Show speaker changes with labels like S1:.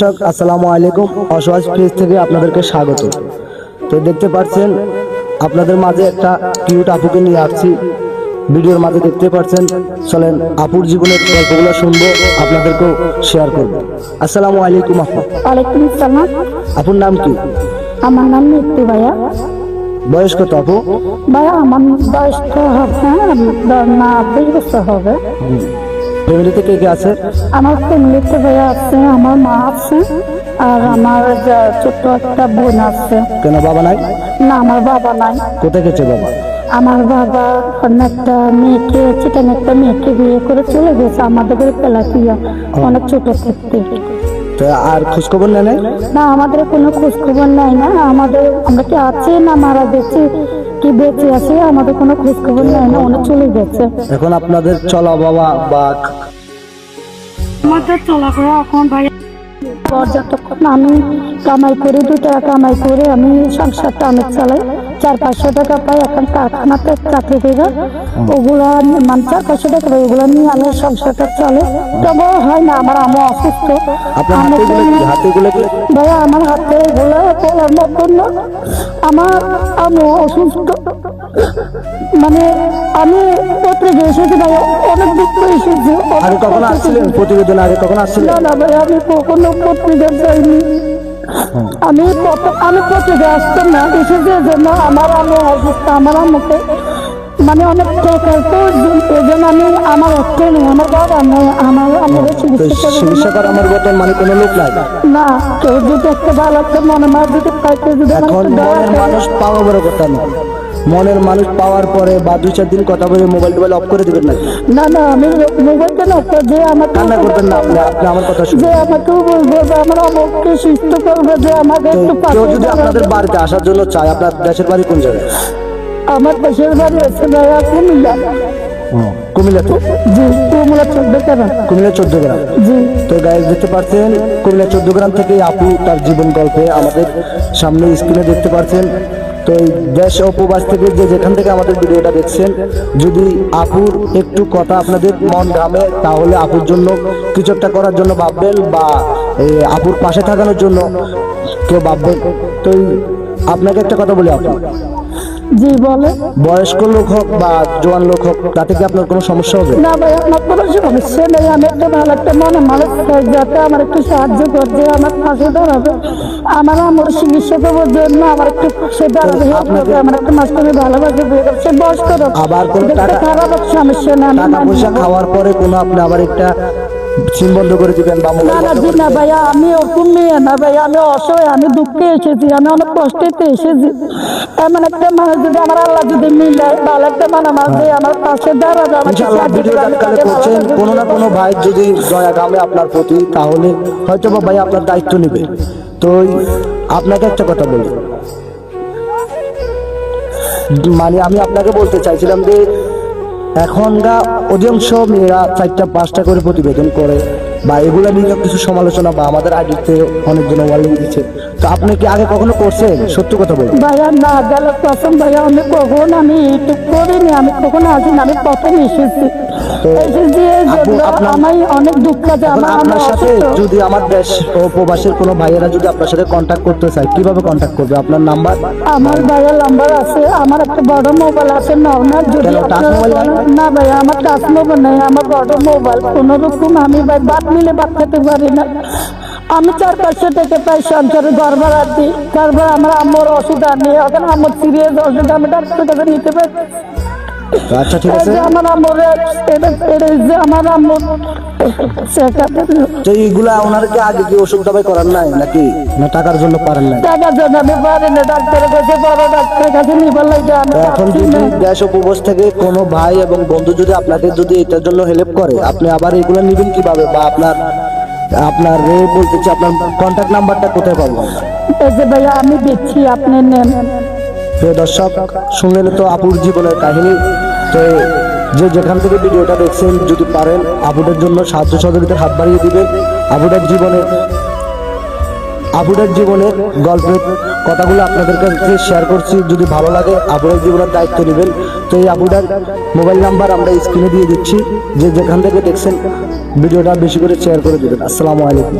S1: দর্শক আসসালামু আলাইকুম। অসহায় পেজ থেকে আপনাদেরকে স্বাগত। তো দেখতে পাচ্ছেন আপনাদের মাঝে একটা কিউট আপুকে নিয়ে আসছি। ভিডিওর মাঝে দেখতে পাচ্ছেন চলেন আপুর জীবনের গল্পগুলো শুনব আপনাদেরকেও শেয়ার করব। আসসালামু আলাইকুম আপু।
S2: ওয়ালাইকুম আসসালাম।
S1: আপুর নাম কি?
S2: আমার নাম মিত্তি ভাইয়া।
S1: বয়স কত আপু?
S2: ভাইয়া আমার বয়স তো হবে না বিশ বছর হবে।
S1: ফ্যামিলিতে কে কে আছে?
S2: আমার ফ্যামিলিতে ভাইয়া আছে আমার মা আছে আর আমার ছোট্ট একটা বোন আছে।
S1: কেন বাবা নাই?
S2: না আমার বাবা নাই।
S1: কোথায় গেছে বাবা?
S2: আমার বাবা অন্য একটা মেয়েকে চিকেন একটা মেয়েকে বিয়ে করে চলে গেছে আমাদের পেলাপিয়া অনেক ছোট থাকতে
S1: আর খোঁজখবর নেয় নাই?
S2: না আমাদের কোনো খোঁজ খবর নাই না আমাদের আমরা কি আছি না মারা গেছি? কি বেঁচে আছে আমাদের কোনো খোঁজ খবর নাই না অনেক চলে গেছে।
S1: এখন আপনাদের চলা বাবা বা
S2: আমাদের চলাফেরা এখন ভাই যতক্ষণ আমি কামাই করে দু টাকা কামাই করে আমি সংসারটা অনেক চালাই। চার পাঁচশো টাকা পাই এখন কারখানাতে চাকরি করে ওগুলা মানে চার পাঁচশো টাকা পাই ওগুলা নিয়ে আমি সংসারটা চলে তবে হয় না আমার আমি অসুস্থ। আমি ভাইয়া আমার হাতে এগুলো বলার মতন আমার আমি অসুস্থ। মানে আমি পত্রিকা এসেছি ভাইয়া অনেক দুঃখ এসেছি।
S1: আগে কখন আসছিলেন প্রতিবেদন? আগে কখন আসছিলেন?
S2: না না ভাই আমি কখনো পত্রিকা যাইনি। আমি আমি পত্রিকা আসতাম না। এসেছে জন্য আমার আমি অসুস্থ আমার আমাকে মানে অনেক টাকার তো এই জন্য আমি আমার একটা নেই আমার বাবা নেই আমার আমার চিকিৎসা করে
S1: আমার মতন মানে কোনো লোক নাই।
S2: না কেউ যদি একটা ভালো একটা মনে মার যদি পাইতে যদি
S1: মানুষ পাওয়া বড় কথা না। মনের মানুষ পাওয়ার পরে বা দুই চার দিন কথা বলে মোবাইল টোবাইল অফ করে দিবেন না?
S2: না না আমি মোবাইল কেন যে আমাকে
S1: কান্না করবেন না আপনি আপনি আমার কথা শুনুন।
S2: যে আমাকে বলব যে আমার আমাকে সুস্থ করবে যে আমাকে একটু
S1: কেউ যদি আপনাদের বাড়িতে আসার জন্য চায় আপনার দেশের বাড়ি কোন জায়গায়?
S2: আমার দেশের বাড়ি আছে ভাইয়া কুমিল্লা। জি কুমিল্লা চোদ্দ কেন
S1: কুমিল্লা চোদ্দ গ্রাম।
S2: জি।
S1: তো গাইজ দেখতে পাচ্ছেন কুমিল্লা চোদ্দ গ্রাম থেকে আপু তার জীবন গল্পে আমাদের সামনে স্ক্রিনে দেখতে পাচ্ছেন। তো এই দেশ উপবাস থেকে যে যেখান থেকে আমাদের ভিডিওটা দেখছেন, যদি আপুর একটু কথা আপনাদের মন ঘামে, তাহলে আপুর জন্য কিছু একটা করার জন্য ভাববেন বা আপুর পাশে থাকানোর জন্য কেউ ভাববেন তো আপনাকে একটা কথা বলি আপু।
S2: জি বলে
S1: বয়স্ক লোক হোক বা জোয়ান লোক হোক তাতে কি আপনার কোনো সমস্যা হবে?
S2: না ভাই আমার কোনো সমস্যা নেই আমি একটা ভালো একটা মনে মানুষ চাই যাতে আমার একটু সাহায্য করছে আমার পাশে দাঁড়াবে। আমার আমার চিকিৎসা দেওয়ার জন্য আমার একটু পাশে দাঁড়াবে। আমার একটা মাস্টারের ভালোবাসে বিয়ে করছে বয়স্ক
S1: আবার কোনো টাকা-
S2: খারাপ সমস্যা আমি
S1: টাকা পয়সা খাওয়ার পরে কোনো আপনি আবার একটা সিম বন্ধ করে দিবেন বা
S2: না
S1: মোবাইল
S2: ভাইয়া আমি ওরকম মেয়ে না ভাইয়া আমি অসহায় আমি দুঃখে এসেছি আমি অনেক কষ্টেতে এসেছি। এমন একটা মানুষ যদি আমার আল্লাহ যদি মিলায় ভালো একটা মানে আমার যে আমার পাশে দাঁড়াবে
S1: ইনশাআল্লাহ কালে করছেন কোনো না কোনো ভাই যদি দয়া গামে আপনার প্রতি তাহলে হয়তো বা ভাই আপনার দায়িত্ব নেবে। তো আপনাকে একটা কথা বলি। মানে আমি আপনাকে বলতে চাইছিলাম যে এখনকার অধিকাংশ মেয়েরা চারটা, পাঁচটা করে প্রতিবেদন করে। বা এগুলা নিয়ে কিছু সমালোচনা বা আমাদের আইডিতে অনেকজন ওয়ার্নিং দিচ্ছে। তো আপনি কি আগে কখনো করছেন? সত্য কথা বলুন।
S2: ভাইয়া, না, গেল প্রথম ভাইয়া, আমি কখন, আমি করিনি, আমি কখনো আসিনি, আমি প্রথম এসেছি। আমি অনেক দুঃখ যে
S1: এখন
S2: আমার আমার
S1: আপনার সাথে যদি আমার দেশ ও প্রবাসের কোনো ভাইয়েরা যদি আপনার সাথে কন্ট্যাক্ট করতে চায় কীভাবে কন্ট্যাক্ট করবে? আপনার নাম্বার
S2: আমার ভাইয়ের নাম্বার আছে আমার একটা বড় মোবাইল আছে নর্মাল যদি
S1: কেন, টাচ
S2: আপনারা
S1: মোবাইল নাই?
S2: বলেন- না ভাই আমার টাচ মোবাইল নেই আমার বড় মোবাইল কোনো রকম আমি ভাই বাদ মিলে বাদ খেতে পারি না। আমি চার পাঁচশো টাকা পাই সংসারে ঘর ভাড়া দিই তারপর আমার আম্মুর অসুবিধা নেই ওখানে আম্মুর সিরিয়াস অসুবিধা আমি ডাক্তার কাছে নিতে পারি
S1: আচ্ছা ঠিক আছে।
S2: আমার আম্মুর এটা এটা যে আমার আম্মুর চেকআপ
S1: তো এইগুলা ওনারকে আগে কি ওষুধ দাবাই করার নাই নাকি? না টাকার জন্য পারেন নাই।
S2: টাকার জন্য আমি পারি না ডাক্তারের কাছে বড় ডাক্তারের কাছে নিবার লাগে আমি
S1: এখন যদি
S2: না।
S1: দেশ ও থেকে কোনো ভাই এবং বন্ধু যদি আপনাকে যদি এটার জন্য হেল্প করে আপনি আবার এগুলো নেবেন কীভাবে? বা আপনার আপনার রে বলতে চাই আপনার কন্ট্যাক্ট নাম্বারটা কোথায় পাবো?
S2: এই যে ভাইয়া আমি দিচ্ছি আপনি নেন।
S1: প্রিয় দর্শক, শুনলেন তো আপুর জীবনের কাহিনী, তো যে যেখান থেকে ভিডিওটা দেখছেন, যদি পারেন, আপুদের জন্য সাহায্য সহযোগিতার হাত বাড়িয়ে দিবেন। আপুদের জীবনে, আপুদের জীবনের গল্পের কথাগুলো আপনাদের কাছে শেয়ার করছি। যদি ভালো লাগে আপুদের জীবনের দায়িত্ব নেবেন। তো এই আপুটার মোবাইল নাম্বার আমরা স্ক্রিনে দিয়ে দিচ্ছি। যে যেখান থেকে দেখছেন, ভিডিওটা বেশি করে শেয়ার করে দেবেন। আসসালামু আলাইকুম।